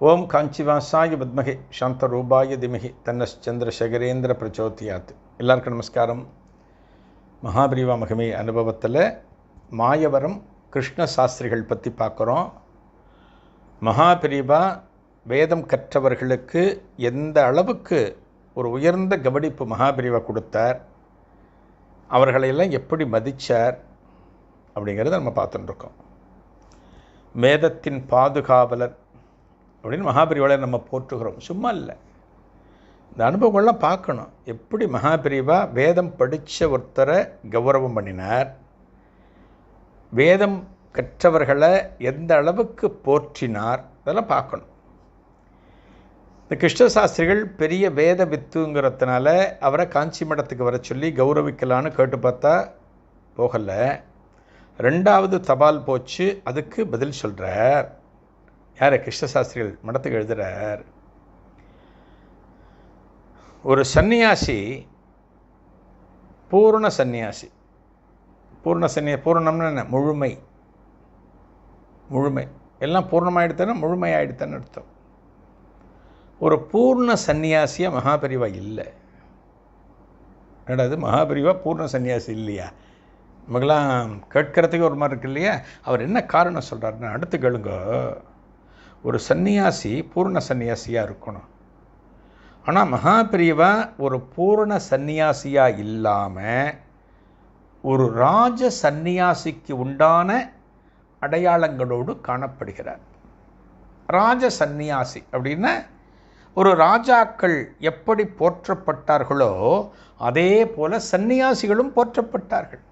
ஓம் காஞ்சிவாசாய பத்மகே சாந்தரூபாய திமகி தன்னச்சந்திரசேகரேந்திர பிரச்சோத்தியாத் எல்லாருக்கும் நமஸ்காரம். மகாபிரிவா மகிமை அனுபவத்தில் மாயவரம் கிருஷ்ண சாஸ்திரிகள் பற்றி பார்க்குறோம் மகாபிரிவா வேதம் கற்றவர்களுக்கு எந்த அளவுக்கு ஒரு உயர்ந்த கவனிப்பு மகாபிரிவா கொடுத்தார் அவர்களையெல்லாம் எப்படி மதித்தார் அப்படிங்கிறத நம்ம பார்த்துட்டுருக்கோம் வேதத்தின் பாதுகாவலர் அப்படின்னு மகாபிரிவாளை நம்ம போற்றுகிறோம். சும்மா இல்லை. இந்த அனுபவங்கள்லாம் பார்க்கணும். எப்படி மகாபிரிவா வேதம் படித்த ஒருத்தரை கௌரவம் பண்ணினார்? வேதம் கற்றவர்களை எந்த அளவுக்கு போற்றினார்? இதெல்லாம் பார்க்கணும். இந்த கிருஷ்ணசாஸ்திரிகள் பெரிய வேத வித்துங்கிறதுனால அவரை காஞ்சி மடத்துக்கு வர சொல்லி கௌரவிக்கலான்னு கேட்டு பார்த்தா போகலை. ரெண்டாவது தபால் போச்சு. அதுக்கு பதில் சொல்கிறார் யார்? கிருஷ்ணசாஸ்திரிகள் மடத்துக்கு எழுதுகிறார் ஒரு சந்நியாசி பூர்ண சந்நியாசி பூர்ண சன்னியா பூர்ணம்னு என்ன? முழுமை. முழுமை. எல்லாம் பூர்ணமாயிடுத்தேன்னா முழுமையாயிடுத்தேன்னு அர்த்தம். ஒரு பூர்ண சன்னியாசியாக மகாபரிவா இல்லை. என்னடாது மகாபரிவா பூர்ண சந்நியாசி இல்லையா? நமக்கெல்லாம் கேட்கறதுக்கு ஒரு மாதிரி இருக்கு இல்லையா? அவர் என்ன காரணம் சொல்கிறாருன்னா அடுத்து கேளுங்க. ஒரு சந்நியாசி பூர்ண சந்நியாசியாக இருக்கணும். ஆனால் மகாபிரிவா ஒரு பூர்ண சந்நியாசியாக இல்லாமல் ஒரு ராஜ சந்நியாசிக்கு உண்டான அடையாளங்களோடு காணப்படுகிறார். ராஜ சந்நியாசி அப்படின்னா ஒரு ராஜாக்கள் எப்படி போற்றப்பட்டார்களோ அதே போல சந்நியாசிகளும் போற்றப்பட்டார்கள்.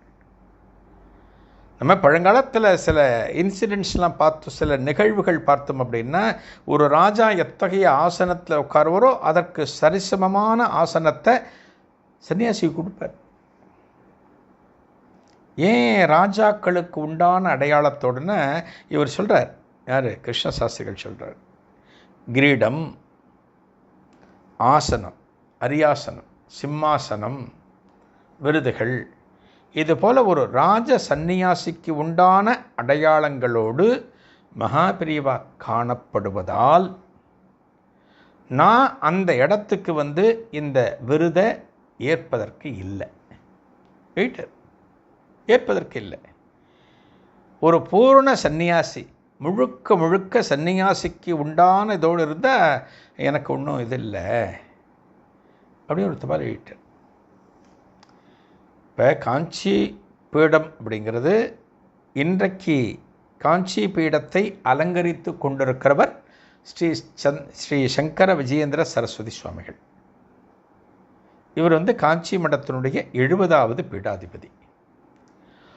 நம்ம பழங்காலத்தில் சில இன்சிடென்ட்ஸ்லாம் பார்த்து சில நிகழ்வுகள் பார்த்தோம் அப்படின்னா ஒரு ராஜா எத்தகைய ஆசனத்தில் உட்காருவாரோ அதற்கு சரிசமமான ஆசனத்தை சன்னியாசி கொடுப்பார். ஏன் ராஜாக்களுக்கு உண்டான அடையாளத்தோடுன்னு இவர் சொல்கிறார் யார்? கிருஷ்ணசாஸ்திரிகள் சொல்கிறார் கிரீடம் ஆசனம் அரியாசனம் சிம்மாசனம் விருதுகள் இதுபோல் ஒரு ராஜ சந்நியாசிக்கு உண்டான அடையாளங்களோடு மகாபிரிவா காணப்படுவதால் நான் அந்த இடத்துக்கு வந்து இந்த விருதை ஏற்பதற்கு இல்லை. ரைட்டு ஏற்பதற்கு இல்லை. ஒரு பூர்ண சந்நியாசி முழுக்க முழுக்க சந்நியாசிக்கு உண்டான இதோடு இருந்தால் எனக்கு ஒன்றும் இது இல்லை. அப்படின்னு ஒரு தபால் எழுதிட்டார். இப்போ காஞ்சி பீடம் அப்படிங்கிறது இன்றைக்கு காஞ்சி பீடத்தை அலங்கரித்து கொண்டிருக்கிறவர் ஸ்ரீ சந் ஸ்ரீ சங்கர விஜயேந்திர சரஸ்வதி சுவாமிகள். இவர் வந்து காஞ்சி மடத்தினுடைய எழுபதாவது பீடாதிபதி.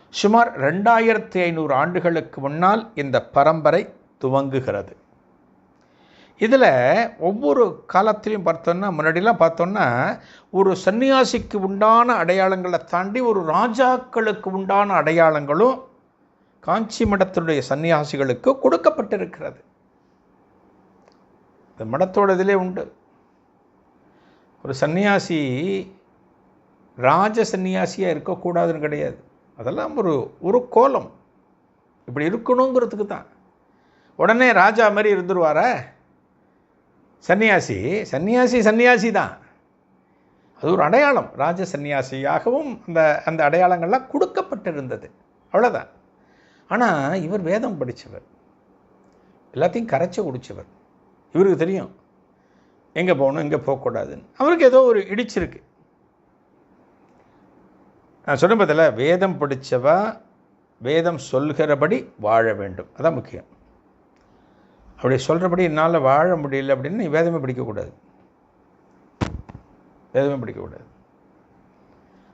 சுமார் ரெண்டாயிரத்தி ஐநூறு ஆண்டுகளுக்கு முன்னால் இந்த பரம்பரை துவங்குகிறது. இதில் ஒவ்வொரு காலத்திலையும் பார்த்தோன்னா முன்னாடிலாம் பார்த்தோன்னா ஒரு சன்னியாசிக்கு உண்டான அடையாளங்களை தாண்டி ஒரு ராஜாக்களுக்கு உண்டான அடையாளங்களும் காஞ்சி மடத்தினுடைய சன்னியாசிகளுக்கு கொடுக்கப்பட்டிருக்கிறது. இந்த மடத்தோட இதிலே உண்டு. ஒரு சன்னியாசி ராஜ சன்னியாசியாக இருக்கக்கூடாதுன்னு கிடையாது. அதெல்லாம் ஒரு ஒரு கோலம். இப்படி இருக்கணுங்கிறதுக்கு தான். உடனே ராஜா மாதிரி இருந்துருவாரா? சன்னியாசி சன்னியாசி சன்னியாசி தான். அது ஒரு அடையாளம். ராஜ சன்னியாசியாகவும் அந்த அந்த அடையாளங்கள்லாம் கொடுக்கப்பட்டிருந்தது. அவ்வளோதான் ஆனால் இவர் வேதம் படித்தவர் எல்லாத்தையும் கரைச்சி குடித்தவர் இவருக்கு தெரியும். எங்கே போகணும் எங்கே போகக்கூடாதுன்னு. அவருக்கு ஏதோ ஒரு இடிச்சிருக்கு. நான் சொன்ன பதில் வேதம் படித்தவா வேதம் சொல்கிறபடி வாழ வேண்டும். அதான் முக்கியம். அப்படி சொல்கிறபடி என்னால் வாழ முடியல அப்படின்னு நீ வேதமே படிக்கக்கூடாது. வேதமே படிக்கக்கூடாது.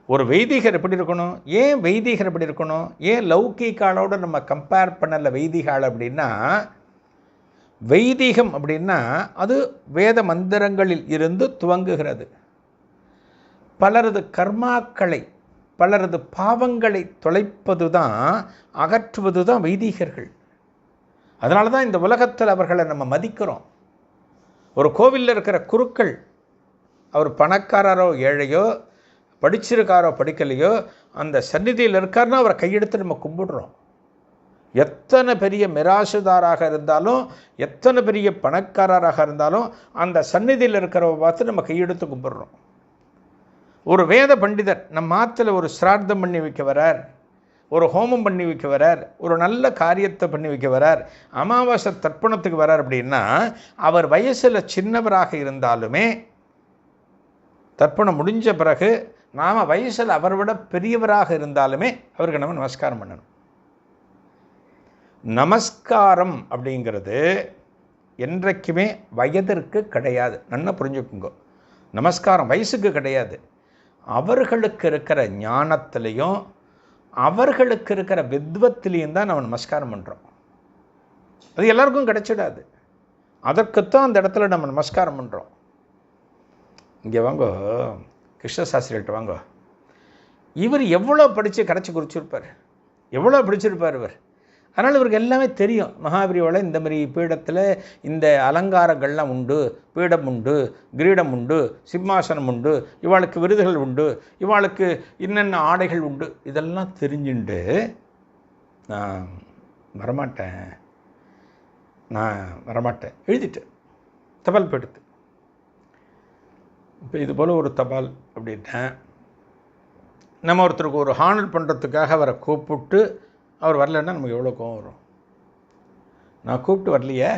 ஒரு வைதிகர் எப்படி இருக்கணும்? ஏன் வைதிகர் எப்படி இருக்கணும்? ஏன் லௌகிகாலோடு நம்ம கம்பேர் பண்ணல வைதிகால் அப்படின்னா வைதிகம் அப்படின்னா அது வேத மந்திரங்களில் இருந்து துவங்குகிறது. பலரது கர்மாக்களை பலரது பாவங்களை தொலைப்பது தான் அகற்றுவது தான் வைதிகர்கள். அதனால தான் இந்த உலகத்தில் அவர்களை நம்ம மதிக்கிறோம். ஒரு கோவிலில் இருக்கிற குருக்கள் அவர் பணக்காரரோ ஏழையோ படிச்சிருக்காரோ படிக்கலையோ அந்த சந்நிதியில் இருக்காருன்னா அவரை கையெடுத்து நம்ம கும்பிடுறோம். எத்தனை பெரிய மிராசுதாராக இருந்தாலும் எத்தனை பெரிய பணக்காரராக இருந்தாலும் அந்த சந்நிதியில் இருக்கிறவ பார்த்து நம்ம கையெடுத்து கும்பிடுறோம். ஒரு வேத பண்டிதர் நம்ம ஆற்றுல ஒரு சிரார்த்தம் பண்ணி வைக்க வரார் ஒரு ஹோமம் பண்ணி வைக்க வரார் ஒரு நல்ல காரியத்தை பண்ணி வைக்க வரார் அமாவாசை தர்ப்பணத்துக்கு வரார் அப்படின்னா அவர் வயசில் சின்னவராக இருந்தாலுமே தர்ப்பணம் முடிஞ்ச பிறகு நாம் வயசில் அவரை விட பெரியவராக இருந்தாலுமே அவருக்கு நம்ம நமஸ்காரம் பண்ணணும். நமஸ்காரம் அப்படிங்கிறது என்றைக்குமே வயதிற்கு கிடையாது. நல்லா புரிஞ்சுக்குங்க. நமஸ்காரம் வயசுக்கு கிடையாது. அவர்களுக்கு இருக்கிற ஞானத்திலையும் அவர்களுக்கு இருக்கிற வித்வத்திலையும் தான் நம்ம நமஸ்காரம் பண்ணுறோம் அது எல்லாருக்கும் கிடைச்சிடாது. அதற்குத்தான் அந்த இடத்துல நம்ம நமஸ்காரம் பண்ணுறோம் இங்கே வாங்கோ கிருஷ்ணசாஸ்திரிகிட்ட வாங்கோ. இவர் எவ்வளோ படித்து கிடச்சி குறிச்சிருப்பார்? எவ்வளோ படிச்சிருப்பார் இவர்? அதனால் இவருக்கு எல்லாமே தெரியும். மகாபிரியோட இந்த மாதிரி பீடத்தில் இந்த அலங்காரங்கள்லாம் உண்டு பீடம் உண்டு கிரீடம் உண்டு சிம்மாசனம் உண்டு இவாளுக்கு விருதுகள் உண்டு இவாளுக்கு என்னென்ன ஆடைகள் உண்டு இதெல்லாம் தெரிஞ்சுண்டு நான் வரமாட்டேன். நான் வரமாட்டேன். எழுதிட்டேன் தபால் போயிடுது இப்போ இது போல் ஒரு தபால் அப்படின்ட்டேன். நம்ம ஒருத்தருக்கு ஒரு ஹானல் பண்ணுறதுக்காக அவரை கூப்பிட்டு அவர் வரலன்னா நமக்கு எவ்வளோ கோவம் வரும்? நான் கூப்பிட்டு வரலையே.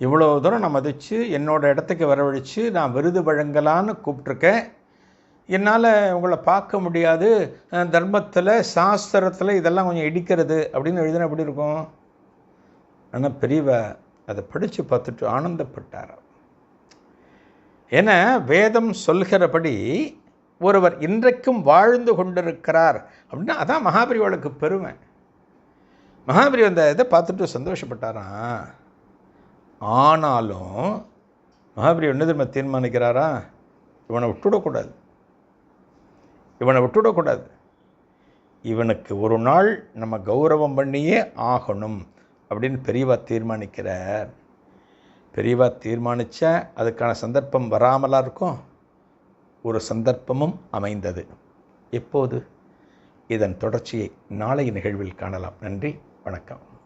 இவ்வளோ தூரம் நான் மதித்து என்னோடய இடத்துக்கு வரவழைச்சு நான் விருது வழங்கலான்னு கூப்பிட்ருக்கேன் என்னால் உங்களை பார்க்க முடியாது. தர்மத்தில் சாஸ்திரத்தில் இதெல்லாம் கொஞ்சம் இடிக்கிறது அப்படின்னு எழுதின எப்படி இருக்கும்? ஆனால் பெரியவ அதை படித்து பார்த்துட்டு ஆனந்தப்பட்டார் ஏன்னா வேதம் சொல்கிறபடி ஒருவர் இன்றைக்கும் வாழ்ந்து கொண்டிருக்கிறார் அப்படின்னா அதான் மகாபரிவாளுக்கு பெருமை. மகாபரி அந்த இதை பார்த்துட்டு சந்தோஷப்பட்டாராம் ஆனாலும் மகாபரி ஒன்று திரும்ப தீர்மானிக்கிறாரா? இவனை விட்டுவிடக்கூடாது இவனை விட்டுவிடக்கூடாது இவனுக்கு ஒரு நாள் நம்ம கௌரவம் பண்ணியே ஆகணும் அப்படின்னு பெரியவா தீர்மானிக்கிறார். பெரியவா தீர்மானித்தா அதுக்கான சந்தர்ப்பம் வராமலாக இருக்கும்? ஒரு சந்தர்ப்பமும் அமைந்தது. எப்போது? இதன் தொடர்ச்சியை நாளைய நிகழ்வில் காணலாம். நன்றி. வணக்கம்.